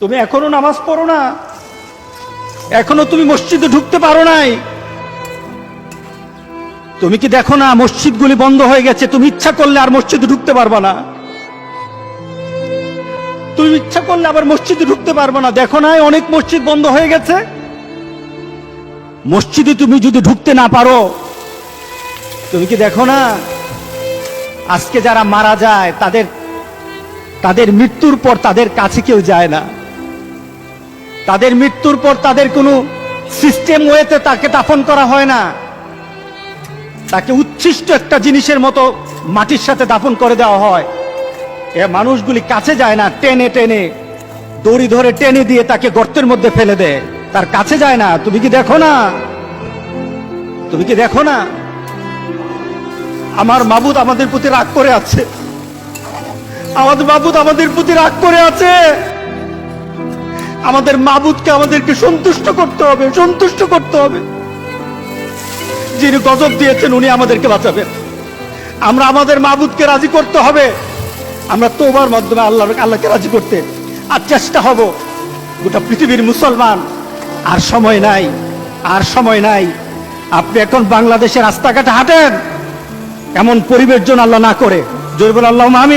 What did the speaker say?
তুমি এখনও নামাজ পড়ো না। এখনও তুমি মসজিদে ঢুকতে পারো নাই। তুমি কি দেখো না মসজিদগুলি বন্ধ হয়ে গেছে? তুমি ইচ্ছা করলে আর মসজিদে ঢুকতে পারবা না। তুমি ইচ্ছা করলে আবার মসজিদে ঢুকতে পারবে না। দেখো না অনেক মসজিদ বন্ধ হয়ে গেছে। মসজিদে তুমি যদি ঢুকতে না পারো, তুমি কি দেখো না? আজকে যারা মারা যায়, তাদের তাদের মৃত্যুর পর তাদের কাছে কেউ যায় না। তাদের মৃত্যুর পর তাদের কোনো সিস্টেম ওয়েতে তাকে দাফন করা হয় না। তাকে উচ্ছিষ্ট একটা জিনিসের মতো মাটির সাথে দাফন করে দেওয়া হয়। এ মানুষগুলি কাছে যায় না, টেনে টেনে, দড়ি ধরে টেনে দিয়ে তাকে গর্তের মধ্যে ফেলে দেয়। তার কাছে যায় না, তুমি কি দেখো না? তুমি কি দেখো না? আমার মাবুদ আমাদের প্রতি রাগ করে আছে। আমাদের মাবুদ আমাদের প্রতি রাগ করে আছে। আমাদের মাবুদকে আমাদেরকে সন্তুষ্ট করতে হবে, সন্তুষ্ট করতে হবে। যিনি গজব দিয়েছেন, উনি আমাদেরকে বাঁচাবেন। আমরা আমাদের মাবুদকে রাজি করতে হবে। আমরা তোবার মাধ্যমে আল্লাহ আল্লাহকে রাজি করতে আর চেষ্টা হব। গোটা পৃথিবীর মুসলমান, আর সময় নাই, আর সময় নাই। আপনি এখন বাংলাদেশের রাস্তাঘাটে হাঁটেন, এমন পরিবেশ যেন আল্লাহ না করে। জয় বলে আল্লাহ আমি